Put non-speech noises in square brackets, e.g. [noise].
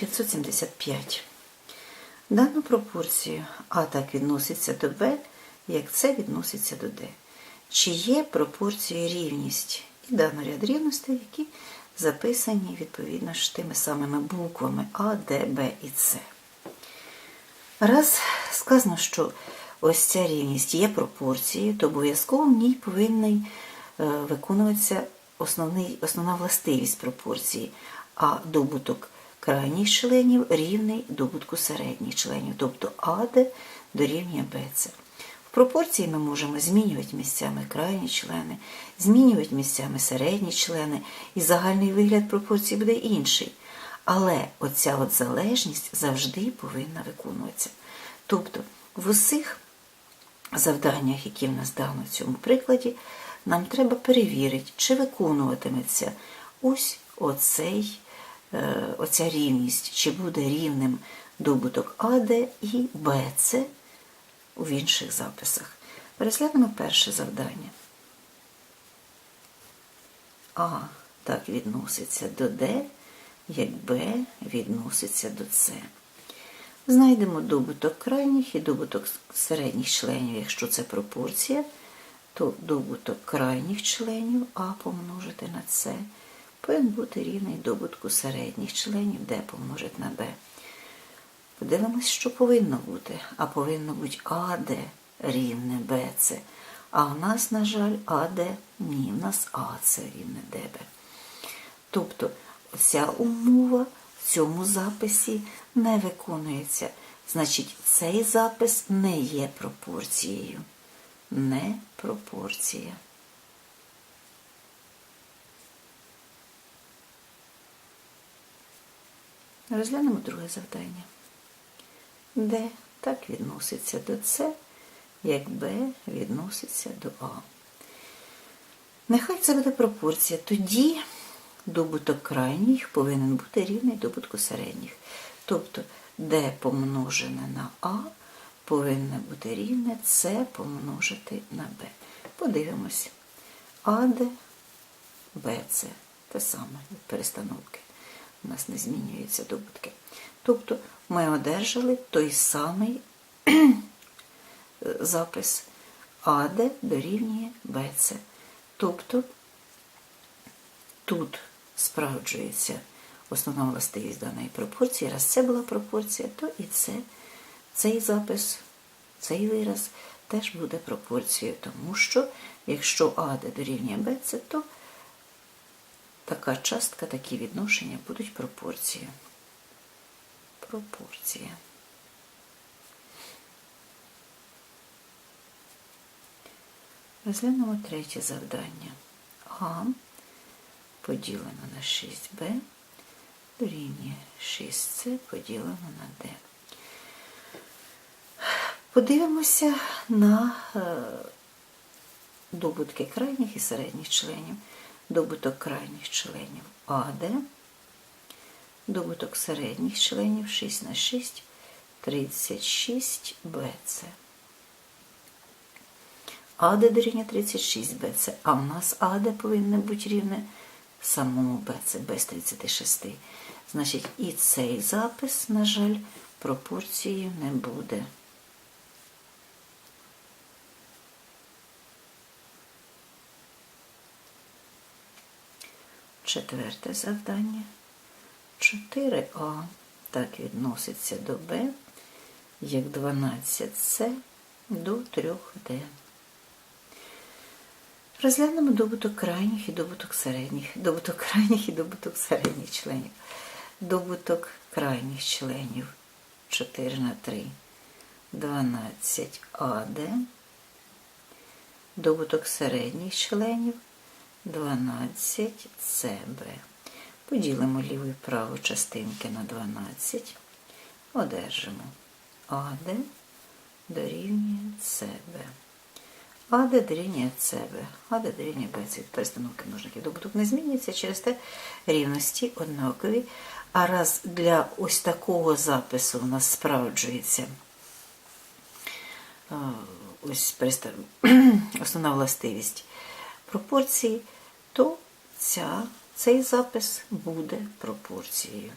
575. Дану пропорцію А так відноситься до Б, як С відноситься до Д. Чи є пропорцією рівність? І дано ряд рівностей, які записані відповідно ж тими самими буквами А, Д, Б і С. Раз сказано, що ось ця рівність є пропорцією, то обов'язково в ній повинен е, виконуватися основний, основна властивість пропорції, а добуток крайніх членів рівний добутку середніх членів, тобто АД дорівнює БЦ. В пропорції ми можемо змінювати місцями крайні члени, змінювати місцями середні члени, і загальний вигляд пропорції буде інший. Але оця от залежність завжди повинна виконуватися. Тобто в усіх завданнях, які в нас дано в цьому прикладі, нам треба перевірити, чи виконуватиметься ось оцей, оця рівність, чи буде рівним добуток АД і БЦ в інших записах. Переглянемо перше завдання. А так відноситься до Д, як Б відноситься до С. Знайдемо добуток крайніх і добуток середніх членів, якщо це пропорція, то добуток крайніх членів А помножити на С повинен бути рівний добутку середніх членів Д помножити на Б. Подивимось, що повинно бути. А повинно бути АД рівне БЦ. А в нас, на жаль, АД ні, в нас АЦ рівне ДБ. Тобто ця умова в цьому записі не виконується. Значить, цей запис не є пропорцією. Не пропорція. Розглянемо друге завдання. Д так відноситься до С, як Б відноситься до А. Нехай це буде пропорція. Тоді добуток крайніх повинен бути рівний добутку середніх. Тобто D помножене на А повинно бути рівне С помножити на Б. Подивимось. АД, БЦ. Те саме від перестановки. У нас не змінюються добутки. Тобто ми одержали той самий [clears throat] запис АД дорівнює БЦ. Тобто тут справджується основна властивість даної пропорції. Раз це була пропорція, то і це, цей запис, цей вираз теж буде пропорцією, тому що якщо АД дорівнює БЦ, то така частка, такі відношення будуть пропорцією. Пропорція. Розглянемо третє завдання. А поділено на 6b дорівнює 6c поділено на d. Подивимося на е, добутки крайніх і середніх членів. Добуток крайніх членів АД, добуток середніх членів 6 на 6, 36 БЦ. АД дорівнює 36 БЦ, а в нас АД повинно бути рівне самому БЦ без 36. Значить, і цей запис, на жаль, пропорцією не буде. Четверте завдання. 4А так відноситься до Б, як 12С до 3D. Розглянемо добуток крайніх і добуток середніх. Добуток крайніх і добуток середніх членів. Добуток крайніх членів 4 на 3, 12 АД. Добуток середніх членів 12 СБ. Поділимо ліву і праву частинки на 12. Одержимо АД дорівнює СБ. АД дорівнює СБ, АД дорівнює БЦ. Перестановки множників добуток не змінюється, через те рівності однакові. А раз для ось такого запису у нас справджується ось [clears throat] основна властивість пропорції, то ця, цей запис буде пропорцією.